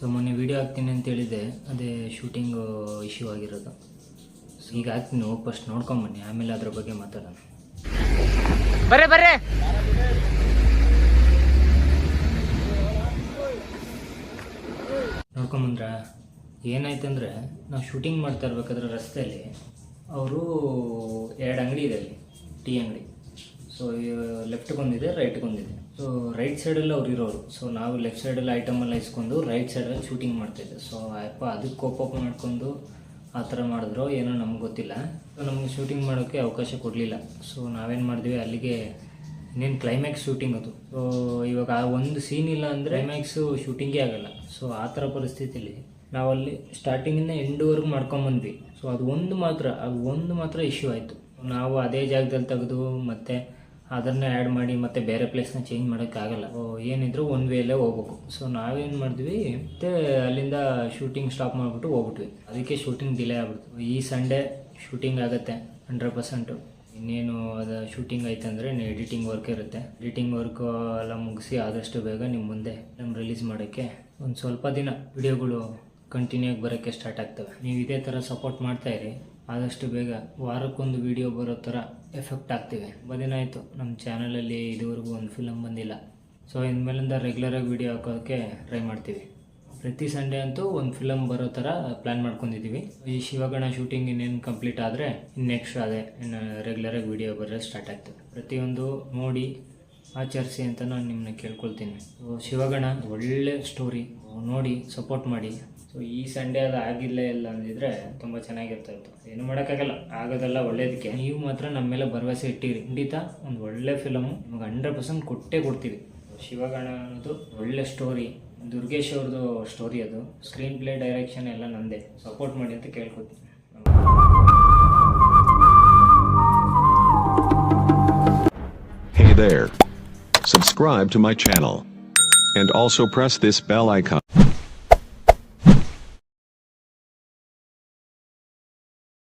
So ಮೊನ್ನೆ video ಹಾಕ್ತೀನಿ ಅಂತ ಹೇಳಿದೆ ಅದೇ ಶೂಟಿಂಗು ಇಶ್ಯೂ ಆಗಿರೋದು. ಸೊ ಈಗ ಹಾಕ್ತೀನಿ. ಹೋಗಿ ಫಸ್ಟ್ ನೋಡ್ಕೊಂಬನ್ನಿ ಆಮೇಲೆ ಅದ್ರ ಬಗ್ಗೆ ಮಾತಾಡೋಣ. ಬರ್ರೆ ಬರ್ರೆ. ನೋಡ್ಕೊಂಬಂದ್ರ ಏನಾಯ್ತಂದ್ರೆ ನಾವು ಶೂಟಿಂಗ್ ಮಾಡ್ತಾ ಇರ್ಬೇಕಾದ್ರೆ ರಸ್ತೆಯಲ್ಲಿ ಅವರು ಎರಡು ಅಂಗಡಿ ಇದೆ ಅಲ್ಲಿ ಟೀ ಅಂಗಡಿ. ಸೊ ಲೆಫ್ಟ್ಗೊಂದಿದೆ ರೈಟ್ಗೊಂದಿದೆ ಸೊ ರೈಟ್ ಸೈಡಲ್ಲಿ ಅವ್ರು ಇರೋರು. ಸೊ ನಾವು ಲೆಫ್ಟ್ ಸೈಡಲ್ಲಿ ಐಟಮಲ್ಲಿ ಇಸ್ಕೊಂಡು ರೈಟ್ ಸೈಡಲ್ಲಿ ಶೂಟಿಂಗ್ ಮಾಡ್ತಾಯಿದ್ದೆ ಸೊ ಅಪ್ಪ ಅದಕ್ಕೆ ಕೋಪಪ್ ಮಾಡ್ಕೊಂಡು ಆ ಥರ ಮಾಡಿದ್ರು ಏನೋ ನಮ್ಗೆ ಗೊತ್ತಿಲ್ಲ. ಸೊ ನಮಗೆ ಶೂಟಿಂಗ್ ಮಾಡೋಕ್ಕೆ ಅವಕಾಶ ಕೊಡಲಿಲ್ಲ. ಸೊ ನಾವೇನು ಮಾಡಿದ್ವಿ, ಅಲ್ಲಿಗೆ ಇನ್ನೇನು ಕ್ಲೈಮ್ಯಾಕ್ಸ್ ಶೂಟಿಂಗ್ ಅದು. ಸೊ ಇವಾಗ ಆ ಒಂದು ಸೀನ್ ಇಲ್ಲ ಅಂದರೆ ಕ್ಲೈಮ್ಯಾಕ್ಸು ಶೂಟಿಂಗೇ ಆಗಲ್ಲ. ಸೊ ಆ ಥರ ಪರಿಸ್ಥಿತಿಲಿ ನಾವಲ್ಲಿ ಸ್ಟಾರ್ಟಿಂಗಿಂದ ಎಂಡೂವರೆಗೂ ಮಾಡ್ಕೊಂಬಂದ್ವಿ ಸೊ ಅದು ಒಂದು ಮಾತ್ರ, ಅದು ಒಂದು ಮಾತ್ರ ಇಶ್ಯೂ ಆಯಿತು. ನಾವು ಅದೇ ಜಾಗದಲ್ಲಿ ತೆಗೆದು ಮತ್ತೆ ಅದನ್ನ ಆ್ಯಡ್ ಮಾಡಿ ಮತ್ತೆ ಬೇರೆ ಪ್ಲೇಸ್ನ ಚೇಂಜ್ ಮಾಡೋಕ್ಕಾಗಲ್ಲ ಓ, ಏನಿದ್ರು ಒನ್ ವೇಲೇ ಹೋಗ್ಬೇಕು. ಸೊ ನಾವೇನು ಮಾಡಿದ್ವಿ ಮತ್ತೆ ಅಲ್ಲಿಂದ ಶೂಟಿಂಗ್ ಸ್ಟಾಪ್ ಮಾಡಿಬಿಟ್ಟು ಹೋಗ್ಬಿಟ್ವಿ. ಅದಕ್ಕೆ ಶೂಟಿಂಗ್ ಡಿಲೇ ಆಗ್ಬಿಡ್ತು. ಈ ಸಂಡೇ ಶೂಟಿಂಗ್ ಆಗುತ್ತೆ ಹಂಡ್ರೆಡ್ ಪರ್ಸೆಂಟು ಇನ್ನೇನು ಅದು ಶೂಟಿಂಗ್ ಆಯ್ತು ಅಂದರೆ ಎಡಿಟಿಂಗ್ ವರ್ಕ್ ಇರುತ್ತೆ. ಎಡಿಟಿಂಗ್ ವರ್ಕ್ ಎಲ್ಲ ಮುಗಿಸಿ ಆದಷ್ಟು ಬೇಗ ನಿಮ್ಮ ಮುಂದೆ ನಮ್ಮ ರಿಲೀಸ್ ಮಾಡೋಕ್ಕೆ ಒಂದು ಸ್ವಲ್ಪ ದಿನ. ವಿಡಿಯೋಗಳು ಕಂಟಿನ್ಯೂ ಆಗಿ ಬರೋಕ್ಕೆ ಸ್ಟಾರ್ಟ್ ಆಗ್ತವೆ. ನೀವು ಇದೇ ಥರ ಸಪೋರ್ಟ್ ಮಾಡ್ತಾ ಇರಿ, ಆದಷ್ಟು ಬೇಗ ವಾರಕ್ಕೊಂದು ವಿಡಿಯೋ ಬರೋ ಥರ ಎಫೆಕ್ಟ್ ಆಗ್ತಿವೆ. ತುಂಬ ದಿನ ಆಯಿತು ನಮ್ಮ ಚಾನಲಲ್ಲಿ ಇದುವರೆಗೂ ಒಂದು ಫಿಲಮ್ ಬಂದಿಲ್ಲ. ಸೊ ಇನ್ಮೇಲಿಂದ ರೆಗ್ಯುಲರಾಗಿ ವಿಡಿಯೋ ಹಾಕೋಕ್ಕೆ ಟ್ರೈ ಮಾಡ್ತೀವಿ. ಪ್ರತಿ ಸಂಡೇ ಅಂತೂ ಒಂದು ಫಿಲಮ್ ಬರೋ ಥರ ಪ್ಲ್ಯಾನ್ ಮಾಡ್ಕೊಂಡಿದ್ದೀವಿ ಈ ಶಿವಗಣ ಶೂಟಿಂಗ್ ಇನ್ನೇನು ಕಂಪ್ಲೀಟ್ ಆದರೆ ಇನ್ನು ನೆಕ್ಸ್ಟ್ ಅದೇ, ಇನ್ನು ರೆಗ್ಯುಲರಾಗಿ ವಿಡಿಯೋ ಬರೋದು ಸ್ಟಾರ್ಟ್ ಆಗ್ತದೆ ಪ್ರತಿಯೊಂದು ನೋಡಿ, ಆಚರಿಸಿ ಅಂತ ನಾನು ನಿಮ್ಮನ್ನ ಕೇಳ್ಕೊಳ್ತೀನಿ. ಶಿವಗಣ ಒಳ್ಳೆ ಸ್ಟೋರಿ ನೋಡಿ ಸಪೋರ್ಟ್ ಮಾಡಿ. ಸೊ ಈ ಸಂಡೇ ಅದು ಆಗಿಲ್ಲ ಇಲ್ಲ ಅಂದಿದ್ರೆ ತುಂಬ ಚೆನ್ನಾಗಿರ್ತಾ ಇತ್ತು. ಏನು ಮಾಡೋಕ್ಕಾಗಲ್ಲ, ಆಗೋದೆಲ್ಲ ಒಳ್ಳೇದಕ್ಕೆ. ನೀವು ಮಾತ್ರ ನಮ್ಮ ಮೇಲೆ ಭರವಸೆ ಇಟ್ಟಿರಿ. ಖಂಡಿತ ಒಂದು ಒಳ್ಳೆ ಫಿಲಮು ನಿಮಗೆ ಹಂಡ್ರೆಡ್ ಪರ್ಸೆಂಟ್ ಕೊಟ್ಟೇ ಕೊಡ್ತೀವಿ. ಶಿವಗಣ ಅನ್ನೋದು ಒಳ್ಳೆ ಸ್ಟೋರಿ ದುರ್ಗೇಶ್ ಅವ್ರದ್ದು ಸ್ಟೋರಿ ಅದು. ಸ್ಕ್ರೀನ್ ಪ್ಲೇ ಡೈರೆಕ್ಷನ್ ಎಲ್ಲ ನಂದೇ. ಸಪೋರ್ಟ್ ಮಾಡಿ ಅಂತ ಕೇಳ್ಕೊತೀನಿ. Hey there. Subscribe to my channel. And also press this bell icon.